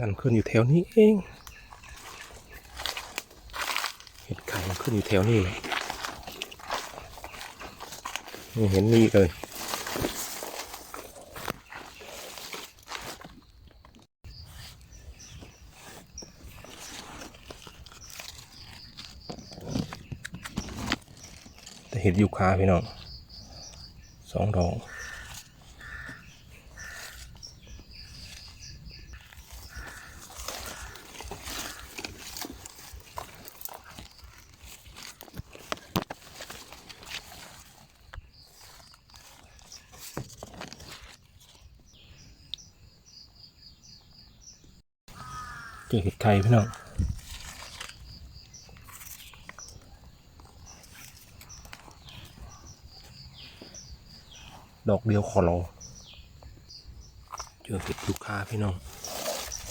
นั่นขึ้นอยู่แถวนี้เอง เห็ดไข่ขึ้นอยู่แถวนี้เลยนี่เห็นนี่เลยแต่เห็ดยูคาพี่น้องสองดอก เจอเห็ดไข่พี่น้องดอกเดียวขอรอเจอเห็ดลูกค้าพี่น้อง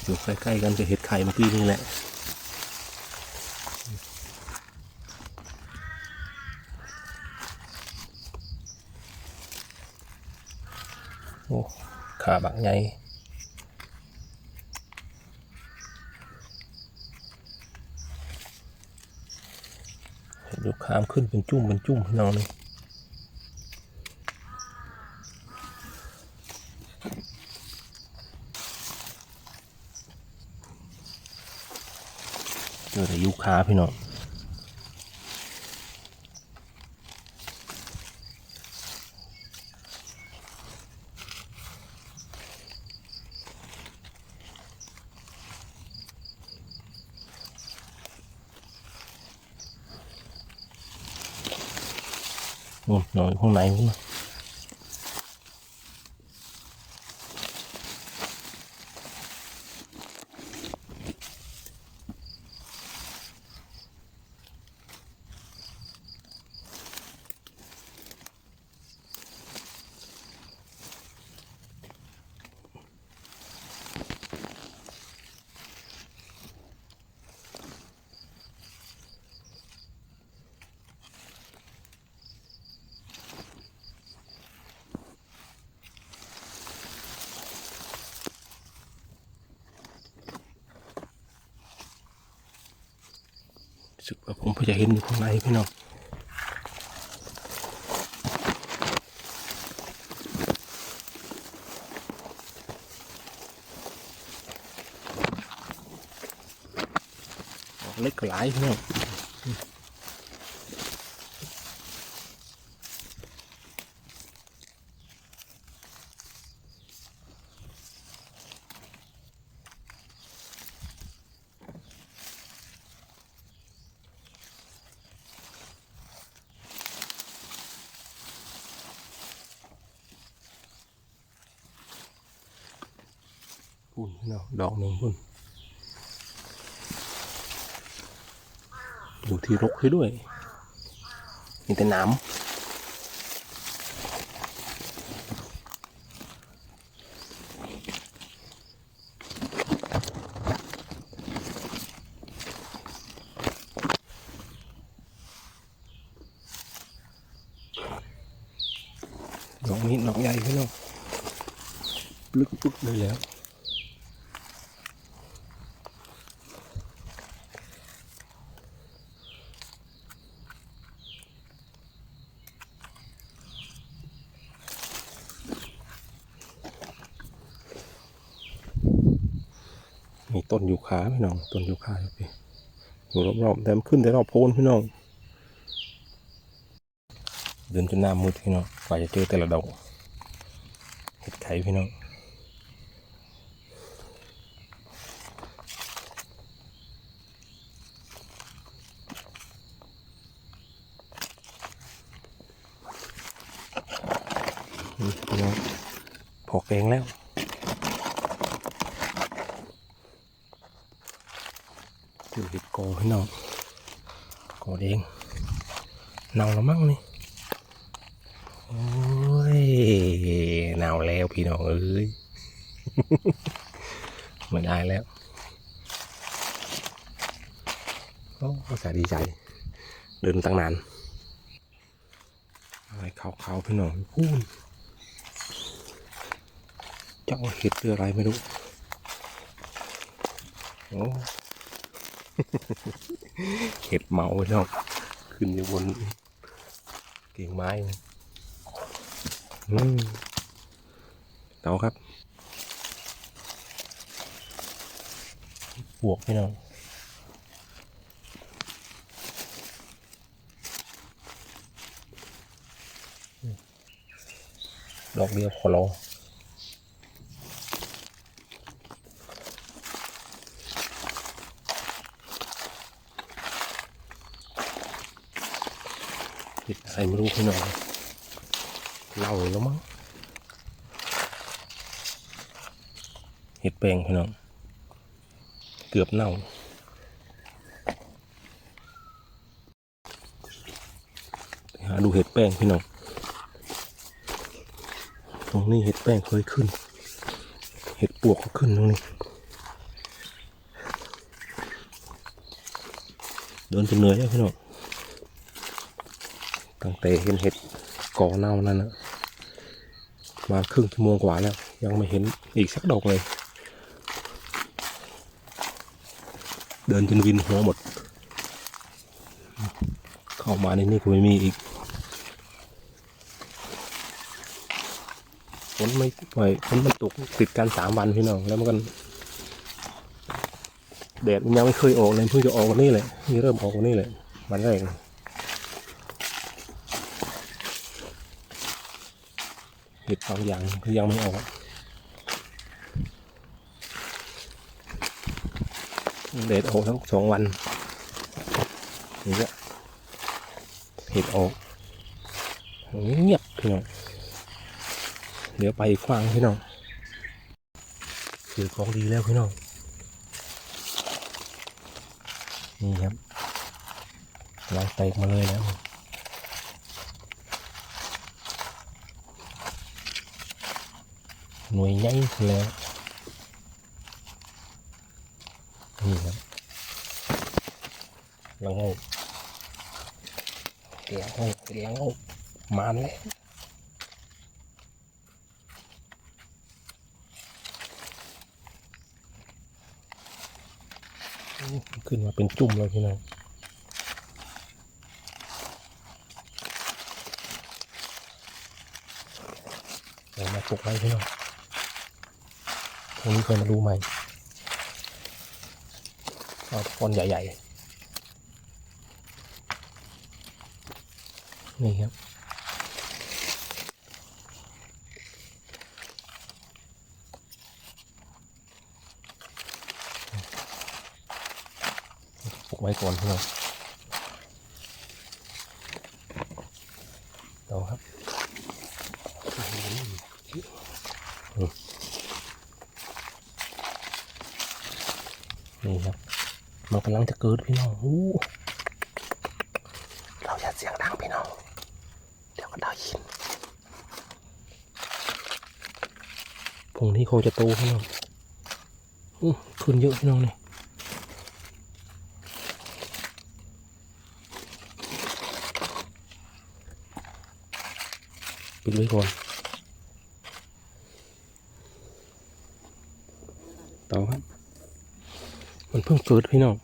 อยู่ใกล้ๆกันกับเห็ดไข่เมื่อกี้นี่แหละโอ้ขาบักใหญ่เห็ ดลูกค้ามขึ้นเป็นจุ่มเป็นจุ่มพี่น้องนี่เจอแต่ยูคาพี่น้อง นอนอยู่ข้างใน สึกว่าผมพอจะเห็นอยู่ข้างในพี่น้องเล็กหลายพี่น้อง พุ่นพี่น้องดอกหนึ่งพุ่นอยู่ที่รกให้ด้วยมีแต่น้ำดอกนี้ดอกใหญ่พี่น้องลึกปึ๊กเลยแล้ว มี ต้นยูคาพี่น้องต้นยูคาอยู่พี่อยู่รอบๆแต่มันขึ้นแต่รอบโพนพี่น้องเดินจนหน้ามืดพี่น้องกว่าจะเจอแต่ละดอกเห็ดไข่พี่น้องนี่พี่น้องพอแกงแล้ว เจ อเห็ดโกพี่น้องโกเองเน่าแล้วมั้งนี่โอ้ยเน่าแล้วพี่น้องเอ้ยไม่ได้แล้วโอ้ภาษาดีใจ เดินตั้งนานอะไรเขาๆพี่น้องพูนเจ้าเห็ดหรืออะไรไม่รู้โอ้ เห็บเมาเนาะขึ้นอยู่บนกิ่งไม้นะเต่าครับบวกพี่น้องดอกเดียวขอรอ เห็ดอไม่รู้พี่น้องเล่าแล้วมั้งเห็ดแปลงพี่น้องเกือบเน่าไปหาดูเห็ดแป้งพี่น้อง ตรงนี้เห็ดแป้งเคยขึ้น เห็ดปวกก็ขึ้นตรงนี้เดินจนเหนื่อยแล้วพี่น้อง ตั้งแต่เห็นเห็ดก่อเน่านั่นนะมาครึ่งชั่วโมงกว่าแล้ว ยังไม่เห็นอีกสักดอกเลย เดินจนวินหัวหมด เข้ามาในนี่ก็ไม่มีอีกฝนไม่ปล่อยฝนมันตกติดกันสามวันพี่น้องแล้วมันก็แดดมันยังไม่เคยออกเลยเพิ่งจะออกวันนี้แหละนี่เริ่มออกวันนี้แหละวันแรก เห็ดบางอย่างก็ยังไม่ออกแดดออกทั้งสองวันอย่างเงี้ยเห็ดออกเงียบพี่น้องเดี๋ยวไปฟังพี่น้องเจอของดีแล้วพี่น้องนี่ครับลายแตกมาเลยแล้ว หน่วยใหญ่แล้วนี่ครับลังโงกลังโงกลังโงกมาแล้วขึ้นมาเป็นจุ่มเลยพี่น้องเดี๋ยวมาปลุกไว้พี่น้อง ตรงนี้เคยมาดูใหม่เอาตอนใหญ่ ๆ นี่ครับปลุกไว้ก่อนพี่อเอาครับอืม นี่ครับ มันกำลังจะเกิดพี่น้องอู้เราอย่าเสียงดังพี่น้อง เดี๋ยวก็ได้ยินพุงนี้คงจะโตพี่น้องอู้ขึ้นเยอะพี่น้องเนี่ปิดไว้ก่อนต่อครับ มัน เพิ่งเกิดพี่น้อง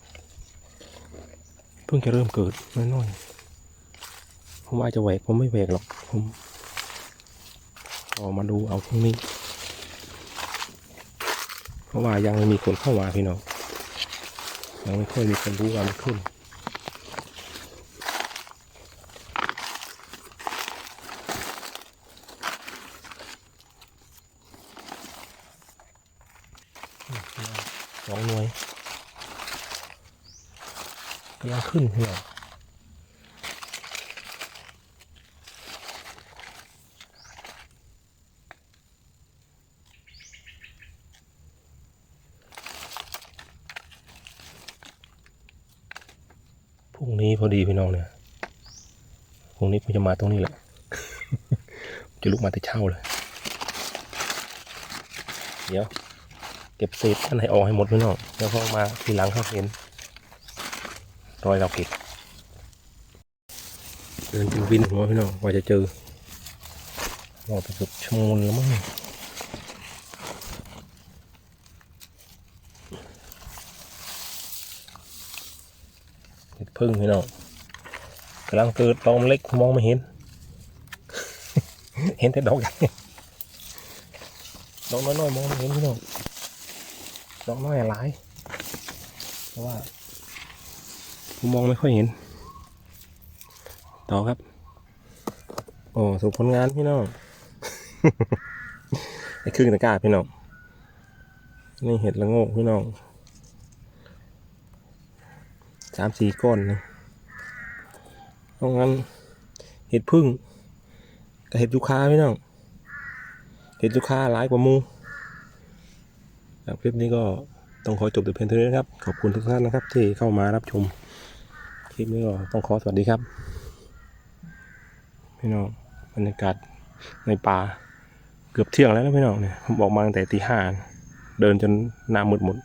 เพิ่งจะเริ่มเกิดน้อยๆผมว่าจะแหวกผมไม่แหวกหรอกผมออกมาดูเอาพรุ่งนี้ เพราะว่ายังไม่มีคนเข้ามาพี่น้องยังไม่ค่อยมีคนรู้ว่ามันขึ้น สองหน่วย กำลังขึ้นพี่น้องพรุ่งนี้พอดีพี่น้องเนี่ยพรุ่งนี้ผมจะมาตรงนี้แหละ จะลุกมาแต่เช้าเลย เดี๋ยว เก็บเศษอันไหนออกให้หมดพี่น้อง แล้วก็มาทีหลังเขาเห็น รอยเราเก็บเดินจนวินหัวพี่น้องกว่าจะเจอรอไปเกือบชั่วโมงแล้วมั้งพึ่งพี่น้องกำลังเกิดดอมเล็กมองไม่เห็น เห็นแต่ดอกใหญ่ดอกน้อยๆมองไม่เห็นพี่น้องดอกน้อยหลายเพราะว่า ผมมองไม่ค่อยเห็น ต่อครับ โอ้สุผลงานพี่น้องไอ้ครึ่งตะกร้าพี่น้อง นี่เห็ดละโงกพี่น้องสามสี่ก้อนนะเพราะงั้นเห็ดพึ่งกับเห็ดยูคาพี่น้อง เห็ดยูคาหลายกว่ามูครับคลิปนี้ก็ต้องขอจบแต่เพียงเท่านี้นะครับ ขอบคุณทุกท่านนะครับที่เข้ามารับชม คลิปนี้ก็ต้องขอสวัสดีครับ พี่น้องบรรยากาศในป่าเกือบเที่ยงแล้วนะพี่น้องเนี่ยผมบอกมาตั้งแต่ตีห้าเดินจนหน้ามืดหมด